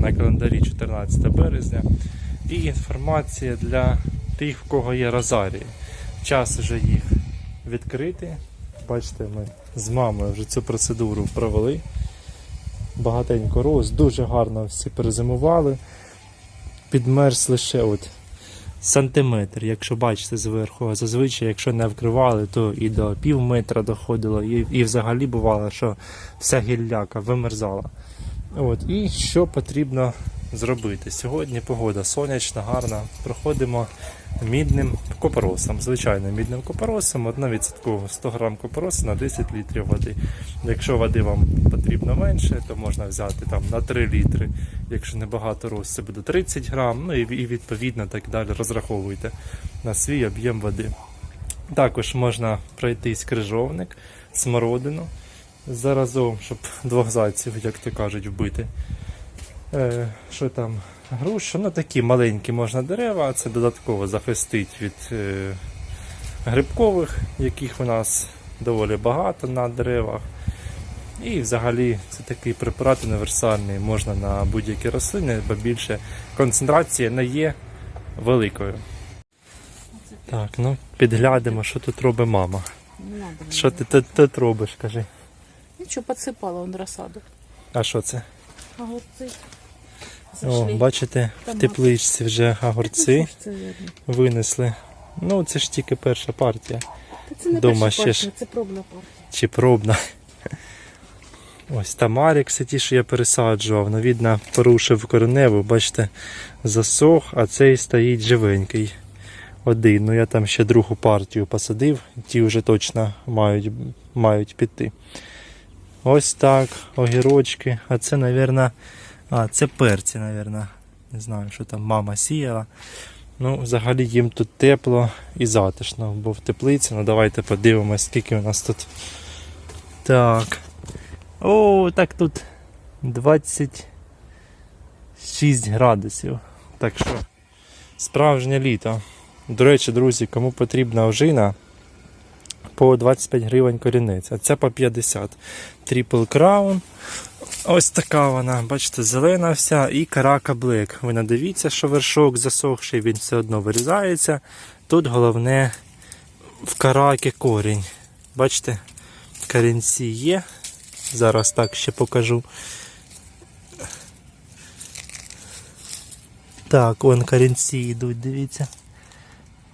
на календарі 14 березня. І інформація для тих, в кого є розарії. Час вже їх відкрити. Бачите, ми з мамою вже цю процедуру провели. Багатенько роз, дуже гарно всі перезимували. Підмерз лише от сантиметр, якщо бачите зверху. Зазвичай, якщо не вкривали, то і до пів метра доходило, і, і взагалі бувало, що вся гілляка вимерзала. От, і що потрібно зробити? Сьогодні погода сонячна, гарна. Проходимо мідним купоросом, звичайним мідним купоросом, 1% 100 грам купоросу на 10 літрів води. Якщо води вам потрібно менше, то можна взяти там на 3 літри. Якщо небагато роз, це буде 30 грам, ну і відповідно так далі розраховуйте на свій об'єм води. Також можна пройтись крижовник, смородину заразом, щоб двох зайців, як то кажуть, вбити. Е, що там? Груша, ну такі маленькі можна дерева, це додатково захистить від е, грибкових, яких у нас доволі багато на деревах. І взагалі це такий препарат універсальний, можна на будь-які рослини, бо більше концентрація не є великою. Так, ну підглядимо, що тут робить мама. Мені. Що ти тут, тут робиш, кажи. Нічого, підсипала он розсаду. А що це? Огурці. О, Зайшли. бачите, в Томати. тепличці вже огурці Це видно. винесли. Ну, це ж тільки перша партія. Та це не Дома перша ще партія, ж. це пробна партія. Чи пробна. Ось тамарік, це ті, що я пересаджував. Ну, видно, порушив кореневу, бачите, засох, а цей стоїть живенький. Один. Ну я там ще другу партію посадив, ті вже точно мають, мають піти. Ось так, огірочки. А це, мабуть, а, це перці, мабуть. Не знаю, що там мама сіяла. Ну, взагалі їм тут тепло і затишно, бо в теплиці. Ну давайте подивимось, скільки у нас тут. Так. О, так тут 26 градусів. Так що, справжнє літо. До речі, друзі, кому потрібна ожина, по 25 гривень корінець, а це по 50. Triple Crown. Ось така вона, бачите, зелена вся і карака Black. Ви не дивіться, що вершок засохший, він все одно вирізається. Тут головне в каракі корінь. Бачите, корінці є. Зараз так ще покажу. Так, вон корінці йдуть, дивіться.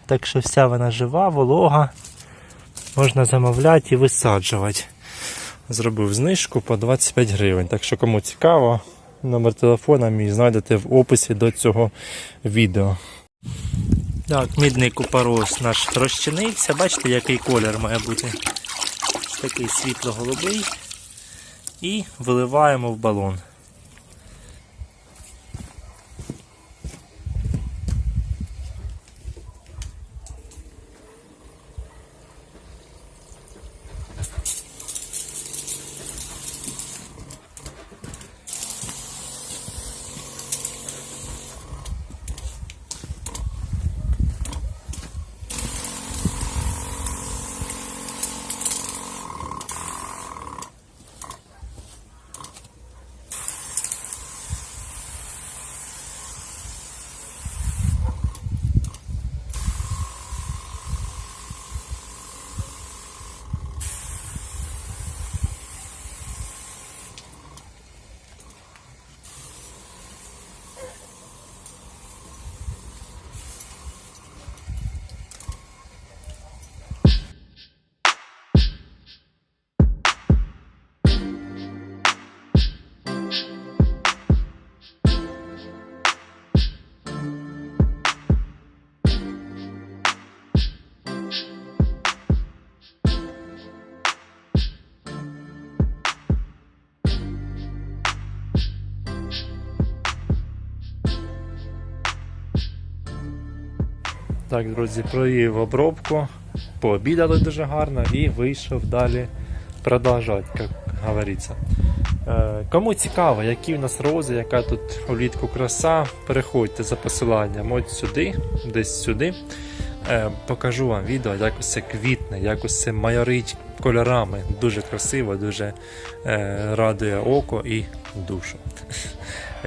Так що вся вона жива, волога. Можна замовляти і висаджувати. Зробив знижку по 25 гривень. Так що кому цікаво, номер телефона мій знайдете в описі до цього відео. Так, мідний купорос наш розчинився. Бачите, який колір має бути. Такий світло-голубий. І виливаємо в балон. Так, друзі, провів обробку, пообідали дуже гарно і вийшов далі продовжувати, як говориться. Е, кому цікаво, які в нас рози, яка тут влітку краса, переходьте за посиланням от сюди, десь сюди. Е, покажу вам відео, як усе квітне, як усе майорить кольорами. Дуже красиво, дуже е, радує око і душу.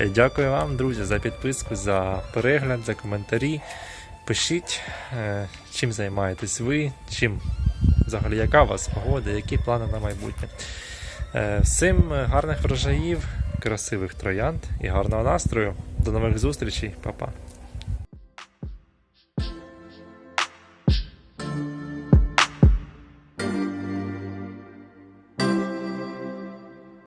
Дякую вам, друзі, за підписку, за перегляд, за коментарі. Пишіть, чим займаєтесь ви, чим взагалі яка у вас погода, які плани на майбутнє. Е, всім гарних врожаїв, красивих троянд і гарного настрою. До нових зустрічей, Па-па.